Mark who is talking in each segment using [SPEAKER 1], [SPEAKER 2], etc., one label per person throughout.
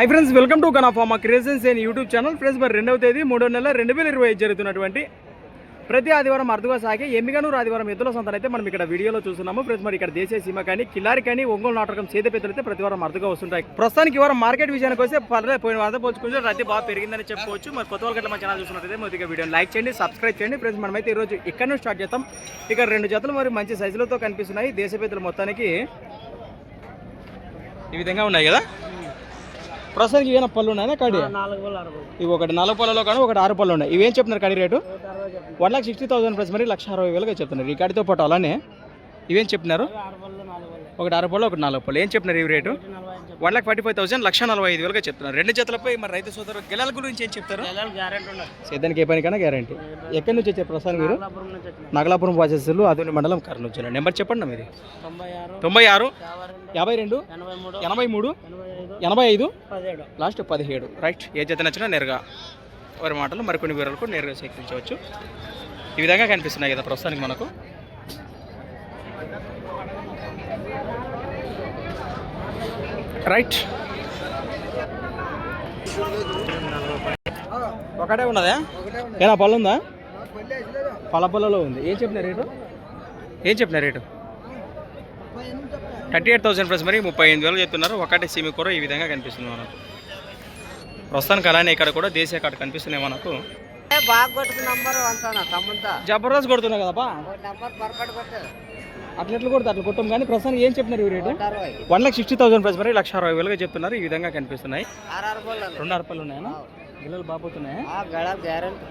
[SPEAKER 1] High friends welcome to గనాఫామా creations and YouTube channel friends మరి రెండవ తేదీ మూడో నెల రెండు వేల ఇరవై ఐదు జరుగుతున్నటువంటి ప్రతి ఆదివారం అరుదుగా సాగే ఎమ్మిగనూరు ఆదివారం ఎద్దుల సంతలు అయితే మనం ఇక్కడ వీడియోలో చూస్తున్నాము. ఫ్రెండ్స్ మరి ఇక్కడ దేశీయ సీమ కానీ కిల్లారి కానీ ఒంగోలు నాటకం చేతపెద్దలు అయితే ప్రతి వారం అరుదుగా వస్తుంటాయి. ప్రస్తుతానికి ఈ వారం మార్కెట్ విషయానికి వస్తే పర్లేదు పోయిన వారం పోల్చుకుంటే రద్దీ బాగా పెరిగిందని చెప్పుకోవచ్చు. మరి కొత్త వాళ్ళకి మా ఛానల్ చూసినట్లయితే మొదటిగా వీడియోని లైక్ చేయండి సబ్స్క్రైబ్ చేయండి. ఫ్రెండ్స్ మనమైతే ఈరోజు ఇక్కడ నుంచి స్టార్ట్ చేస్తాం ఇక్కడ రెండు జతలు మరి మంచి సైజులతో కనిపిస్తున్నాయి. దేశ పెద్దలు మొత్తానికి ఈ విధంగా ఉన్నాయి కదా? ప్రస్తుతానికి ఏమైనా పళ్ళు ఉన్నాయా కడి? ఇవి ఒకటి నాలుగు పళ్ళలో కానీ ఒకటి ఆరు పళ్ళు ఉన్నాయి. ఇవేం చెప్తున్నారు కడి rate? One lakh sixty thousand plus మరి లక్ష అరవై వేలుగా చెప్తున్నారు. ఈ కడితో పాటు అలానే ఇవేం చెప్తున్నారు? ఒకటి ఆరు పళ్ళు ఒకటి నాలుగు పళ్ళు. ఏం చెప్తున్నారు ఇవి rate? One lakh forty five thousand లక్ష నలభై ఐదు వేలుగా చెప్తున్నారు. రెండు జతలపై మరి రైతు సోదరు గెలల గురించి ఏం చెప్తారు? సేద్యానికి ఏ పనికైనా గ్యారంటీ ఎక్కడి నుంచి వచ్చారు ప్రస్తుతం మీరు?
[SPEAKER 2] నాగలాపురం నుంచి
[SPEAKER 1] వాసస్సులు అదోని మండలం కర్నూలు జిల్లా. నెంబర్ చెప్పండి మీది.
[SPEAKER 2] తొంభై ఆరు యాభై రెండు ఎనభై మూడు
[SPEAKER 1] ఎనభై
[SPEAKER 2] ఐదు?
[SPEAKER 1] లాస్ట్ పదిహేడు. రైట్. ఏ జత నచ్చినా నేరుగా వారి మాటలు మరికొన్ని వివరాలు కూడా నేరుగా సేకరించవచ్చు. ఈ విధంగా కనిపిస్తున్నాయి కదా ప్రస్తుతానికి మనకు. రైట్. ఒకటే ఉన్నదా? ఏనా పళ్ళు ఉందా? పళ్ళ పళ్ళలో ఉంది. ఏం చెప్పిన రేటు? ఏం చెప్పిన rate? Thirty eight thousand plus మరి ముప్పై ఎనిమిది వేలు చెప్తున్నారు. ఒకటే సిమి కూర ఈ విధంగా కనిపిస్తుంది మనకు. ప్రస్తుతానికి అలానే ఇక్కడ కూడా దేశీయ కార్డు కనిపిస్తున్నాయి మనకు. జబర్దస్త్
[SPEAKER 2] పర్ఫెక్ట్ కొట్టు.
[SPEAKER 1] అట్లా ఎట్లా కొడుతుంది అట్లా కొట్టాం. కానీ ప్రస్తుతానికి ఏం చెప్పినారు ఈ rate? One lakh sixty thousand plus మరి లక్ష అరవై వేలుగా చెప్తున్నారు. ఈ విధంగా కనిపిస్తున్నాయి. రెండు అరపలు ఉన్నాయా? గిల్లలు బాగుతున్నాయా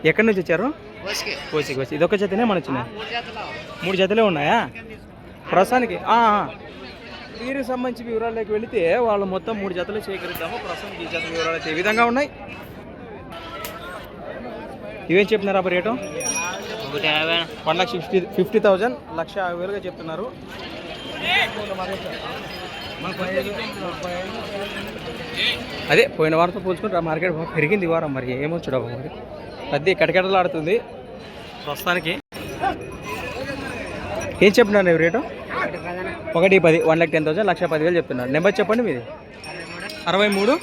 [SPEAKER 1] ఎక్కడి నుంచి వచ్చారు?
[SPEAKER 2] కోసికి.
[SPEAKER 1] కోసికి వచ్చి ఇదొక జతనే మన వచ్చినాయి
[SPEAKER 2] మూడు
[SPEAKER 1] జతలే. ఉన్నాయా? ప్రస్తుతానికి. వీరికి సంబంధించి వివరాల్లోకి వెళితే వాళ్ళు మొత్తం మూడు జతలు సేకరిద్దాము. ప్రస్తుతం ఈ జత వివరాలు అయితే ఈ విధంగా ఉన్నాయి. ఇవేం చెప్తున్నారు అబ్బా రేటు? వన్ లక్ష ఫిఫ్టీ ఫిఫ్టీ థౌజండ్ లక్ష యాభై వేలుగా చెప్తున్నారు. అదే పోయిన వారంతో పోల్చుకుంటే మార్కెట్ బాగా పెరిగింది ఈ వారం మరి. ఏమో చూడవు మరి. రద్దీ కటకటలాడుతుంది ప్రస్తుతానికి. ఏం చెప్పినారు రేటు?
[SPEAKER 2] ఒకటి
[SPEAKER 1] పది వన్ లాక్ టెన్ థౌసండ్ లక్ష పదివేలు చెప్తున్నారు. నెంబర్ చెప్పండి మీది. అరవై మూడు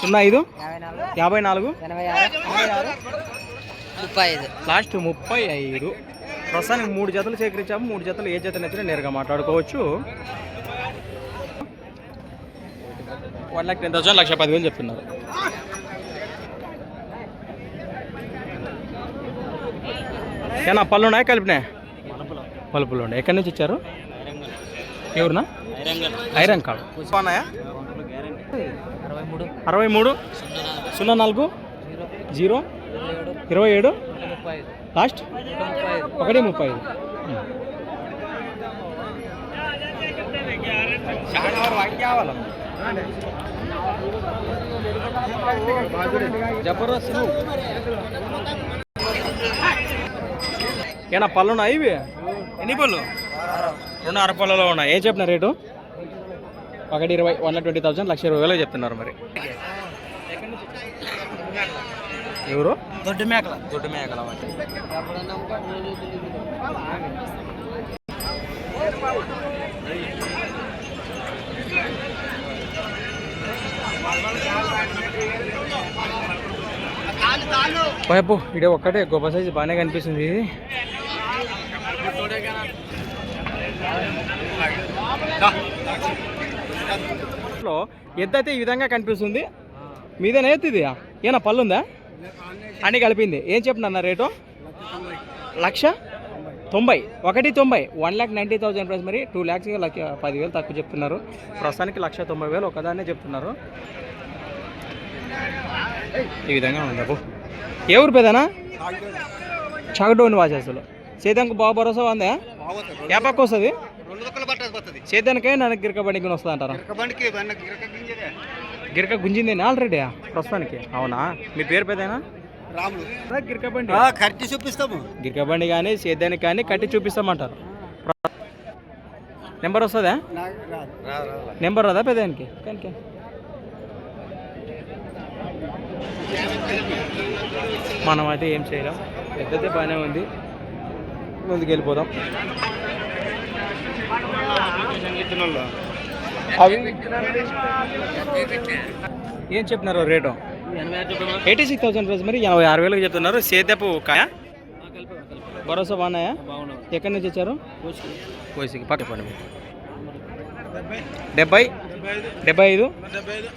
[SPEAKER 2] సున్నా ఐదు యాభై నాలుగు ముప్పై ఐదు.
[SPEAKER 1] లాస్ట్ ముప్పై ఐదు. ప్రస్తుతానికి మూడు జతలు సేకరించాము మూడు జతలు ఏ జత నచ్చినా నేరుగా మాట్లాడుకోవచ్చు. వన్ లాక్ టెన్ థౌసండ్ లక్ష పదివేలు చెప్తున్నారు. ఏనా పళ్ళు ఉన్నాయా కలిపినాయా? పలుపులు ఉన్నాయి. ఎక్కడి నుంచి ఇచ్చారు ఎవరునా? ఐరన్ కార్డు
[SPEAKER 2] అరవై మూడు.
[SPEAKER 1] సున్నా నాలుగు.
[SPEAKER 2] జీరో.
[SPEAKER 1] ఇరవై ఏడు. లాస్ట్? ఒకటి ముప్పై ఐదు. జబర్దస్త్ ఏనా పళ్ళు ఉన్నాయి ఇవి? ఎన్ని పళ్ళు? రెండు అర పళ్ళలో ఉన్నాయి. ఏం చెప్పిన రేటు? ఒకటి ఇరవై వన్ ట్వంటీ థౌసండ్ లక్ష ఇరవై వేలు చెప్తున్నారు మరి. ఎవరు?
[SPEAKER 2] దొడ్డు మేకల.
[SPEAKER 1] దొడ్డు మేకల వైపు ఇడే ఒక్కటే గొప్ప సైజు బాగానే కనిపిస్తుంది. ఇది లో ఎద్దు అయితే ఈ విధంగా కనిపిస్తుంది. మీదేనా ఎత్తు ఇది ఏనా పళ్ళు ఉందా? అన్ని కలిపింది. ఏం చెప్తున్నా రేటు? లక్ష తొంభై. ఒకటి తొంభై. One lakh ninety thousand price మరి. టూ ల్యాక్స్ లక్ష పదివేలు తక్కువ చెప్తున్నారు. ప్రస్తుతానికి లక్ష తొంభై వేలు ఒకదాన్నే చెప్తున్నారు. ఈ విధంగా ఉంది అబ్బో. ఏ ఊరు పేదనా చాగడోని వాసేసులు సేద్యానికి బాగా భరోసా ఉందా? ఏ పక్క వస్తుంది?
[SPEAKER 2] రెండు దొక్కలు పట్టేది పోతుంది.
[SPEAKER 1] సేద్యానికే నాకు గిరక బండికి వస్తుంది అంటారా?
[SPEAKER 2] బండికి గిరక గింజదే.
[SPEAKER 1] గిరక గుంజిందేనా ఆల్రెడీ ప్రస్తుతానికి? అవునా? మీ పేరు పేదేనా
[SPEAKER 2] రాములు
[SPEAKER 1] గిరక బండి.
[SPEAKER 2] కట్టి చూపిస్తాము.
[SPEAKER 1] గిరక బండి కానీ సేద్యానికి కానీ కట్టి చూపిస్తామంటారు. నెంబర్ వస్తుందా? నెంబర్ రాదా పెదానికి కానీ మనం అయితే ఏం చేయలేం. పెద్దదే బాగానే ఉంది. ముందుకు వెళ్ళిపోదాం అవి ఏం చెప్తున్నారు rate? Eighty six thousand rupees మరి ఎనభై ఆరు వేలకు చెప్తున్నారు. సేదపు కాయ? భరోసా బాగున్నాయా? ఎక్కడి నుంచి వచ్చారు కోసికి. పక్క పండి డెబ్బై? డెబ్బై ఐదు?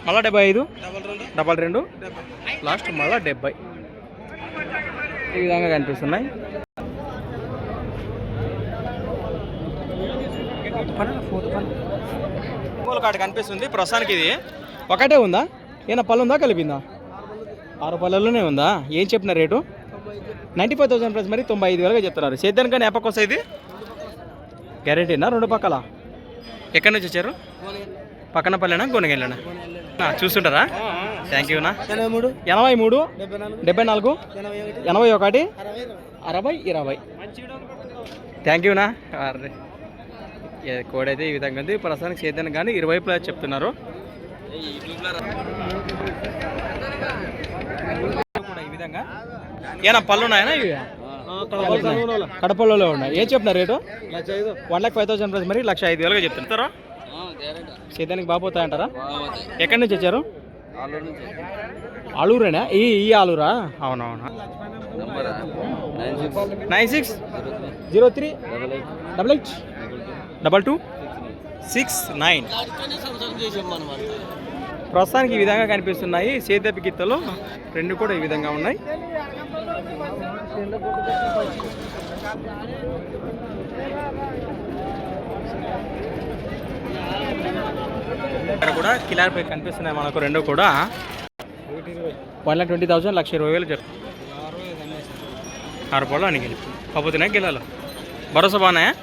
[SPEAKER 1] మళ్ళా డెబ్బై ఐదు? డబల్ రెండు? లాస్ట్ మళ్ళా డెబ్బై. ఈ విధంగా కనిపిస్తున్నాయి. ఒంగోలు కాడ కనిపిస్తుంది. ప్రస్తుతానికి ఇది ఒకటే ఉందా? ఏనా పళ్ళు ఉందా? కలిపిందా? ఆరు పళ్ళలోనే ఉందా? ఏం చెప్పిన rate? Ninety five thousand price మరి తొంభై ఐదు వేలుగా చెప్తున్నారు. సేద్యానికి కానీ ఎప్పకి వస్తాయి ఇది? గ్యారెంటీనా? రెండు పక్కల? ఎక్కడి నుంచి వచ్చారు? పక్కన పల్లెనా? గొనగెళ్ళనా? చూస్తుంటారా? థ్యాంక్
[SPEAKER 2] ఎనభై మూడు.
[SPEAKER 1] ఎనభై మూడు?
[SPEAKER 2] డెబ్బై నాలుగు? ఎనభై ఒకటి. అరవై ఇరవై.
[SPEAKER 1] థ్యాంక్ యూనా అర్రే ఏ, కోడ్ అయితే ఈ విధంగా ఉంది. ప్రస్తుతానికి సేద్యానికి కానీ ఇరవై ప్లస్ చెప్తున్నారు. ఈ విధంగా ఏనా పళ్ళు ఉన్నాయనా ఇవి? కడపల్లో ఉన్నాయి. ఏం చెప్తున్నారు rate? One lakh five thousand price మరి లక్ష ఐదు వేలుగా చెప్తున్నారా. సేద్యానికి బాగుపోతాయంటారా ఎక్కడి నుంచి వచ్చారు? ఆలూరేనా? ఈ ఈ ఆలూరా? అవునవునా. Nine six? Zero three? Double eight? Double two six nine ప్రస్తుతానికి ఈ విధంగా కనిపిస్తున్నాయి. సేదపి గిత్తలు రెండు కూడా ఈ విధంగా ఉన్నాయి. ఇక్కడ కూడా కిలారిపై కనిపిస్తున్నాయి మనకు రెండు కూడా. వన్ లాక్ ట్వంటీ థౌసండ్ లక్ష ఇరవై వేలు చెప్పు ఆరు పళ్ళు అనిగి కాకపోతేనే గిలాలు. భరోసా బాగున్నాయా?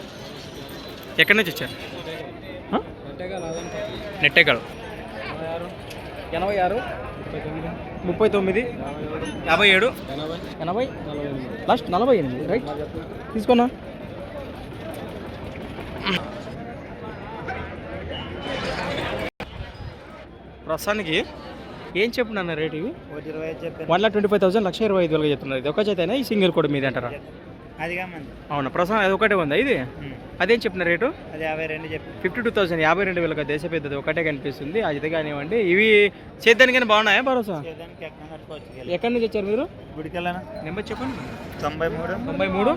[SPEAKER 1] ఎక్కడి నుంచి వచ్చారు? ఆ? నెట్టెగల్ ఎనభై ఆరు ముప్పై తొమ్మిది యాభై ఏడు. ఎనభై లాస్ట్ నలభై ఎనిమిది రైట్? తీసుకున్నా. ప్రస్తుతానికి ఏం చెప్పున్నా రేట్ ఇవి?
[SPEAKER 2] చెప్పాను.
[SPEAKER 1] One lakh twenty five thousand లక్ష ఇరవై ఐదు వేలుగా చెప్తున్నారు ఇది. ఒక చేతైనా? ఈ సింగిల్ కూడా మీద అంటారా? అవునా ప్రస్తుతం అది ఒకటే ఉందా ఇది? అదేం చెప్పిన రేటు?
[SPEAKER 2] అది యాభై రెండు చెప్పి
[SPEAKER 1] ఫిఫ్టీ టూ థౌసండ్ యాభై రెండు వేలకు దేశ పెద్దది ఒకటే కనిపిస్తుంది అది కానివ్వండి. ఇవి చేద్దానికైనా బాగున్నాయా భరోసా?
[SPEAKER 2] ఎక్కడ
[SPEAKER 1] నుంచి వచ్చారు మీరు? నెంబర్ చెప్పండి.
[SPEAKER 2] తొంభై మూడు.
[SPEAKER 1] తొంభై మూడు?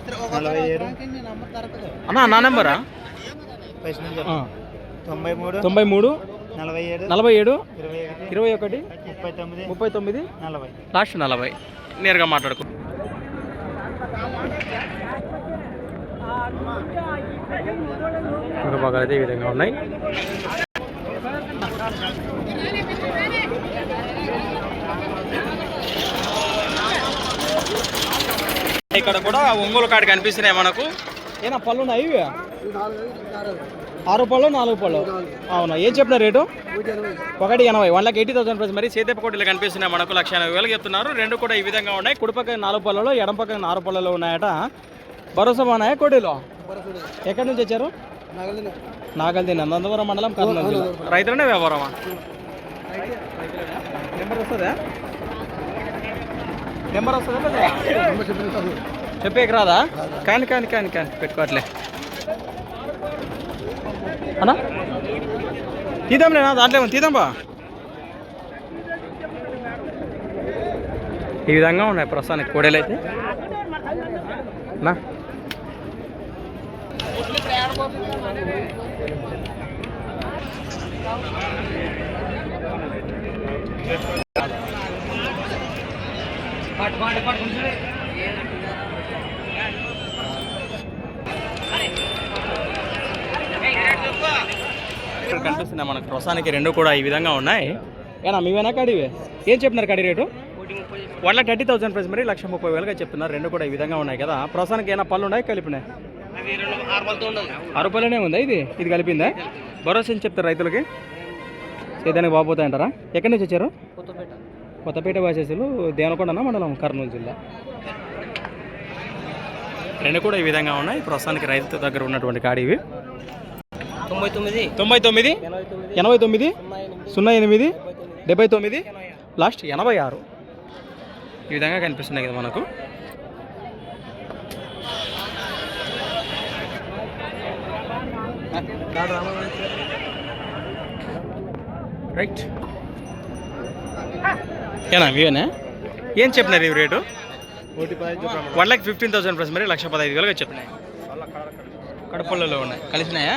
[SPEAKER 1] అన్నా నా నెంబరా?
[SPEAKER 2] తొంభై మూడు.
[SPEAKER 1] తొంభై మూడు.
[SPEAKER 2] నలభై ఏడు.
[SPEAKER 1] నలభై ఏడు.
[SPEAKER 2] ఇరవై ఒకటి.
[SPEAKER 1] ఇరవై ఒకటి.
[SPEAKER 2] ముప్పై తొమ్మిది.
[SPEAKER 1] ముప్పై తొమ్మిది.
[SPEAKER 2] నలభై.
[SPEAKER 1] లాస్ట్ నలభై. నేరుగా మాట్లాడుకో బాగా అయితే ఈ విధంగా ఉన్నాయి. ఇక్కడ కూడా ఒంగోలు కాడ కనిపిస్తున్నాయి మనకు. ఏనా పళ్ళు ఉన్నాయి ఆరు పళ్ళు నాలుగు పళ్ళు. అవునా ఏం చెప్పిన రేటు? ఒకటి ఎనభై one lakh eighty thousand price. మరి సేదెప్ప కోటిలు కనిపిస్తున్నాయి మనకు లక్ష ఎనభై వేలు చెప్తున్నారు. రెండు కూడా ఈ విధంగా ఉన్నాయి. కుడి పక్కన నాలుగు పళ్ళలో ఎడం పక్కన నాలుగు పళ్ళలో ఉన్నాయట. భరోసా బాగున్నాయా కోటిలో ఎక్కడి నుంచి వచ్చారు? నాగల్ది నందవరం మండలం కర్నూలు జిల్లా. రైతులనే వ్యాపారమా? నెంబర్ వస్తుందా? నెంబర్ వస్తుందా చెప్పేకి రాదా? కాని కాని కాని కాని పెట్టుకోవట్లే. అన్నా? తీద్దాంలే నా దాంట్లో ఏమో తీద్దాం బా. ఈ విధంగా ఉన్నాయి ప్రస్తుతానికి కోడలు అయితే నా ఇక్కడ కనిపిస్తున్నాయి మనకు ప్రస్తుతానికి రెండు కూడా ఈ విధంగా ఉన్నాయి. ఏనా మీవేనా కడివే ఏం చెప్తున్నారు కడి rate? One lakh thirty thousand price మరి లక్ష ముప్పై వేలుగా చెప్తున్నారు. రెండు కూడా ఈ విధంగా ఉన్నాయి కదా. ప్రస్తుతానికి ఏమైనా పళ్ళు ఉన్నాయి? కలిపినాయి? ఆరు పళ్ళనే ఉందా ఇది? ఇది కలిపిందా? భరోసా ఏం చెప్తారు రైతులకి? సేదానికి బాగుపోతాయంటారా? ఎక్కడి నుంచి వచ్చారు? కొత్తపేట. వాసేసులు దేవనకొండన మండలం? కర్నూలు జిల్లా. రెండు కూడా ఈ విధంగా ఉన్నాయి. ప్రస్తుతానికి రైతు దగ్గర ఉన్నటువంటి కాడి ఇవి.
[SPEAKER 2] తొంభై తొమ్మిది.
[SPEAKER 1] తొంభై తొమ్మిది? ఎనభై తొమ్మిది. సున్నా ఎనిమిది. డెబ్బై తొమ్మిది? లాస్ట్ ఎనభై ఆరు. ఈ విధంగా కనిపిస్తున్నాయి కదా మనకు. రైట్ ఏనా మీవేనా ఏం చెప్పినారు ఇవి rate? One lakh fifteen thousand plus మరి లక్ష పదహైదు వేలుగా చెప్తున్నాయి కడపల్లలో ఉన్నాయి. కలిసినాయా?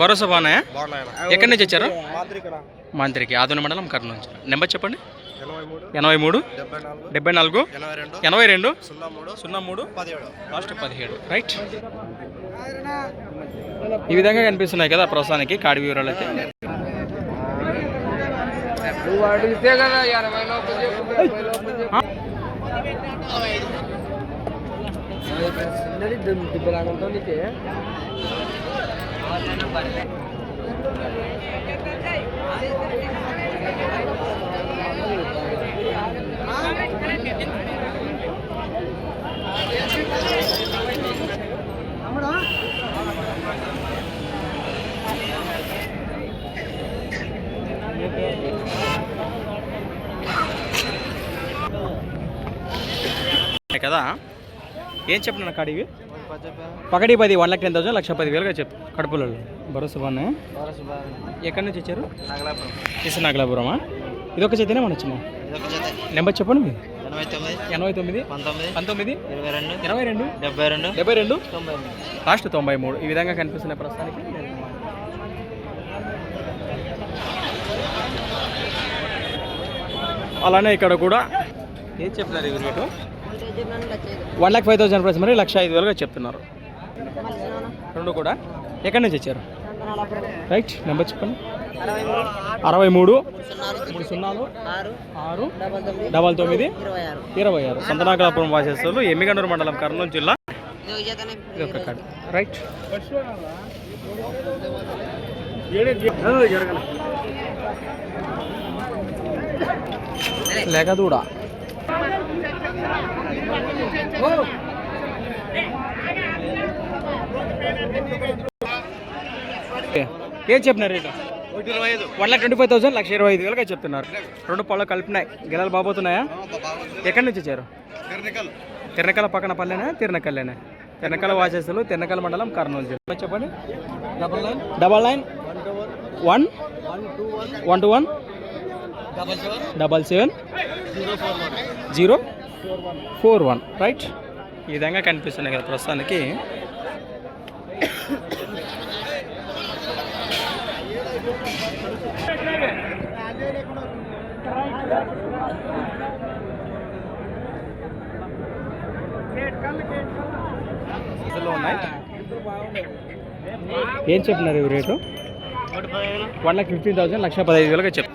[SPEAKER 1] భరోసా బాగున్నాయా? ఎక్కడి నుంచి వచ్చారు? మంత్రికి ఆదోని మండలం కర్నూలు నుంచి. నెంబర్ చెప్పండి.
[SPEAKER 2] ఎనభై మూడు. డెబ్బై నాలుగు. ఎనభై రెండు. సున్నా మూడు.
[SPEAKER 1] సున్నా మూడు.
[SPEAKER 2] పదిహేడు.
[SPEAKER 1] లాస్ట్ పదిహేడు. రైట్ ఈ విధంగా కనిపిస్తున్నాయి కదా ప్రస్తుతానికి కాడి వివరాలు అయితే. కదా? ఏం చెప్పిన కాడివి పకడి పది వన్ లాక్ టెన్ థౌసండ్ లక్ష పది వేలుగా చెప్పు. కడుపులలో. భరోసా బాగున్నాయి ఎక్కడి నుంచి వచ్చారు? ఇసు నాగలాపురమా? ఇది ఒక చేతనే మన వచ్చిన నెంబర్ చెప్పండి మీరు
[SPEAKER 2] ఎనభై తొమ్మిది
[SPEAKER 1] ఎనభై తొమ్మిది
[SPEAKER 2] పంతొమ్మిది
[SPEAKER 1] పంతొమ్మిది
[SPEAKER 2] ఇరవై రెండు
[SPEAKER 1] ఇరవై రెండు
[SPEAKER 2] డెబ్బై రెండు
[SPEAKER 1] డెబ్బై రెండు
[SPEAKER 2] తొంభై
[SPEAKER 1] లాస్ట్ తొంభై మూడు. ఈ విధంగా కనిపిస్తున్నాయి ప్రస్తుతానికి అలానే ఇక్కడ కూడా ఏం చెప్తున్నారు ఇవి rate? One lakh five thousand price మరి లక్ష ఐదు వేలుగా చెప్తున్నారు. రెండు కూడా? ఎక్కడి నుంచి వచ్చారు రైట్ నెంబర్ చెప్పండి. అరవై మూడు. మూడు సున్నాలు. ఆరు. డబల్ తొమ్మిది. ఇరవై ఆరు. సంతనాకలాపురం వాసేస్తులు ఎమ్మిగండూరు మండలం కర్నూలు జిల్లా. రైట్ లేక దూడ. ఏం చెప్పినారు rate? One lakh twenty five thousand లక్ష ఇరవై ఐదు వేలుగా చెప్తున్నారు. రెండు పళ్ళు కలిపినాయి గిలాలు బాబోతున్నాయా ఎక్కడి నుంచి వచ్చారు? తిరణకల పక్కన పల్లెనా తిరణకల్లేనా తిరణకల వాసేస్తులు తిరణకల మండలం కర్నూలు జిల్లా. చెప్పండి. Double nine double nine one one two one double seven zero four one right ఈ విధంగా కనిపిస్తున్నాయి కదా ప్రస్తుతానికి ఇందులో ఉన్నాయి ఏం చెప్పినారు ఇవి rate one lakh fifteen thousand లక్ష పదహైదు వేలుగా చెప్పు.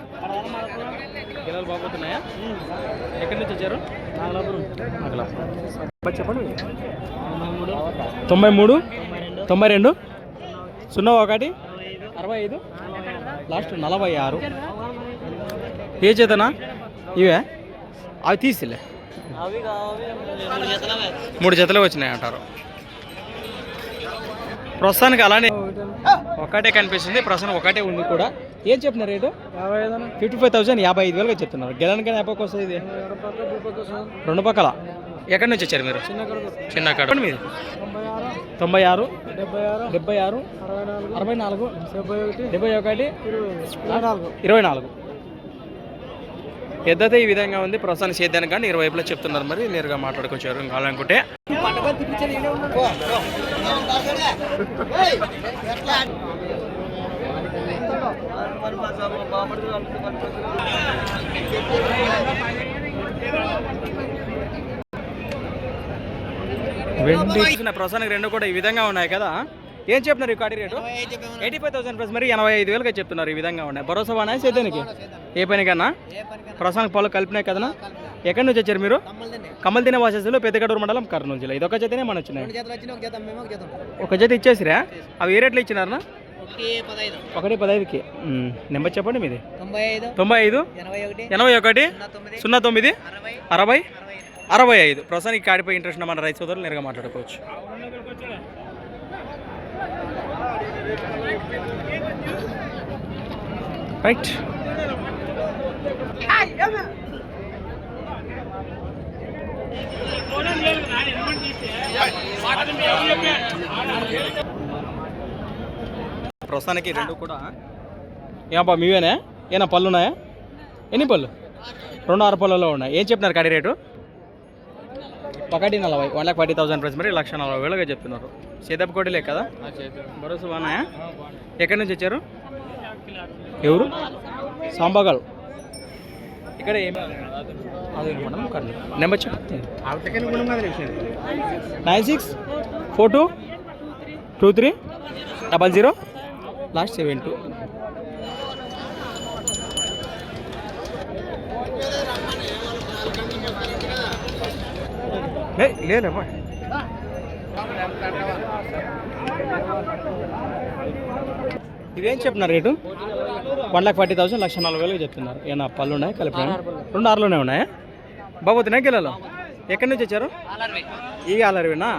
[SPEAKER 1] గిలాలు బాగుతున్నాయా ఎక్కడి నుంచి వచ్చారు? చెప్పండి తొంభై మూడు. తొంభై రెండు. సున్నా ఒకటి? అరవై ఐదు. లాస్ట్ నలభై ఆరు. ఏ చేతనా? ఇవే? అవి తీసిలే.
[SPEAKER 2] మూడు
[SPEAKER 1] జతలు వచ్చినాయి అంటారు. ప్రస్తుతానికి అలానే ఒకటే కనిపిస్తుంది. ప్రస్తుతం ఒకటే ఉంది కూడా. ఏం చెప్తున్నారు రేటు? ఫిఫ్టీ ఫైవ్ థౌసండ్ యాభై ఐదు వేలుగా చెప్తున్నారు. గెలన్ కానీ ఎప్పటికి వస్తుంది ఇది. రెండు పక్కల. ఎక్కడి నుంచి వచ్చారు మీరు? చిన్న కాడ మీది
[SPEAKER 2] తొంభై ఆరు.
[SPEAKER 1] తొంభై ఆరు.
[SPEAKER 2] డెబ్బై ఆరు.
[SPEAKER 1] డెబ్బై ఆరు
[SPEAKER 2] అరవై నాలుగు.
[SPEAKER 1] అరవై నాలుగు.
[SPEAKER 2] డెబ్బై ఒకటి. ఇరవై నాలుగు.
[SPEAKER 1] ఎద్దతే ఈ విధంగా ఉంది. ప్రస్తుతానికి సేద్యానికి కానీ ఇరవైపులో చెప్తున్నారు. మరి నేరుగా మాట్లాడుకొచ్చారు ఇంకా కావాలనుకుంటే వెండి ప్రస్తుతానికి రెండు కూడా ఈ విధంగా ఉన్నాయి కదా. ఏం చెప్తున్నారు ఈ కాటి rate? Eighty five thousand plus మరి ఎనభై ఐదు వేలుగా చెప్తున్నారు ఈ విధంగా ఉన్నాయి భరోసా బాగా సేద్యానికి? ఏ పనికన్నా? ప్రస్తుతానికి పొలం కలిపినాయి కదనా? ఎక్కడి నుంచి వచ్చారు మీరు? కమల్ తినే వాసేసులు పెద్దగడూరు మండలం కర్నూలు జిల్లా. ఇదొక జతనే మన వచ్చినాయి. ఒక జత ఇచ్చేసిరా? అవి ఏ రేట్లు ఇచ్చినారనా ఒకటి పదహైదుకి. నెంబర్ చెప్పండి మీది.
[SPEAKER 2] తొంభై ఐదు ఎనభై ఒకటి
[SPEAKER 1] సున్నా తొమ్మిది
[SPEAKER 2] అరవై
[SPEAKER 1] అరవై ఐదు. ప్రస్తుతానికి కాడిపై ఇంట్రెస్ట్ ఉన్న మన రైతు సోదరులు నేరుగా మాట్లాడుకోవచ్చు. రైట్ ప్రస్తుతానికి రెండు కూడా. ఏమప్పా మీవేనా? ఏనా పళ్ళు ఉన్నాయా ఎన్ని పళ్ళు? రెండు ఆరు పొలాల్లో ఉన్నాయి. ఏం చెప్తున్నారు కడి రేటు? ఒకటి నలభై one lakh forty thousand price. మరి లక్ష నలభై వేలుగా చెప్తున్నారు సేదప్ప కోటిలే కదా? భరోసా బాగున్నాయా? ఎక్కడి నుంచి వచ్చారు? ఎవరు? సాంబాగల్. ఇక్కడ. Number nine six four two two three double zero last seven two లేదమ్మా ఇదేం చెప్తున్నారు rate? One lakh forty thousand లక్ష నలభై వేలకు చెప్తున్నారు. ఏమన్నా పళ్ళు ఉన్నాయి? కలిపి రెండు. ఆరులోనే ఉన్నాయా? బాబోతున్నాయి కిలోలు? ఎక్కడి నుంచి వచ్చారు? ఈ ఆలరవినా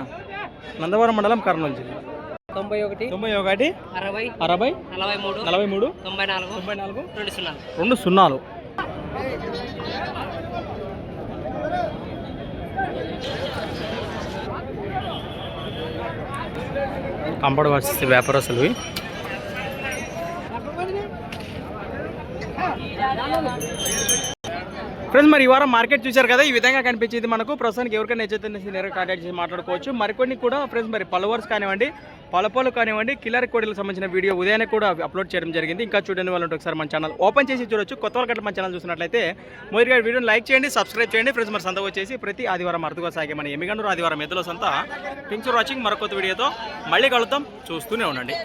[SPEAKER 1] నందవరం మండలం కర్నూలు జిల్లా.
[SPEAKER 2] తొంభై ఒకటి
[SPEAKER 1] తొంభై ఒకటి
[SPEAKER 2] అరవై
[SPEAKER 1] అరవై
[SPEAKER 2] నలభై మూడు
[SPEAKER 1] నలభై మూడు
[SPEAKER 2] తొంభై నాలుగు
[SPEAKER 1] తొంభై నాలుగు
[SPEAKER 2] రెండు సున్నా
[SPEAKER 1] రెండు సున్నాలు. కంపౌండ్ వచ్చేసి వ్యాపారస్తులు ఫ్రెండ్స్ మరి ఈ వారం మార్కెట్ చూశారు కదా ఈ విధంగా కనిపించేది మనకు. ప్రస్తుతానికి ఎవరికైనా నచ్చితే నేరుగా కాంటాక్ట్ చేసి మాట్లాడుకోవచ్చు. మరికొన్ని కూడా ఫ్రెండ్స్ మరి ఫాలోవర్స్ కానివ్వండి పలపలు కానివ్వండి కిల్లర్ కోడిలకు సంబంధించిన వీడియో ఉదయాన్నే కూడా అప్లోడ్ చేయడం జరిగింది. ఇంకా చూడండి వాళ్ళు ఒకసారి మన ఛానల్ ఓపెన్ చేసి చూడొచ్చు. కొత్త వాళ్ళ మన ఛానల్ చూసినట్లయితే మొదటిగా వీడియోని లైక్ చేయండి సబ్స్క్రైబ్ చేయండి. ఫ్రెండ్స్ మరి సంత వచ్చేసి ప్రతి ఆదివారం అర్థగా సాగే మన ఎమిగండూరు ఆదివారం ఎద్దుల సంత. థింక్స్ ఫర్ వాచింగ్ మరొక వీడియోతో మళ్ళీ కలుద్దాం. చూస్తూనే ఉండండి.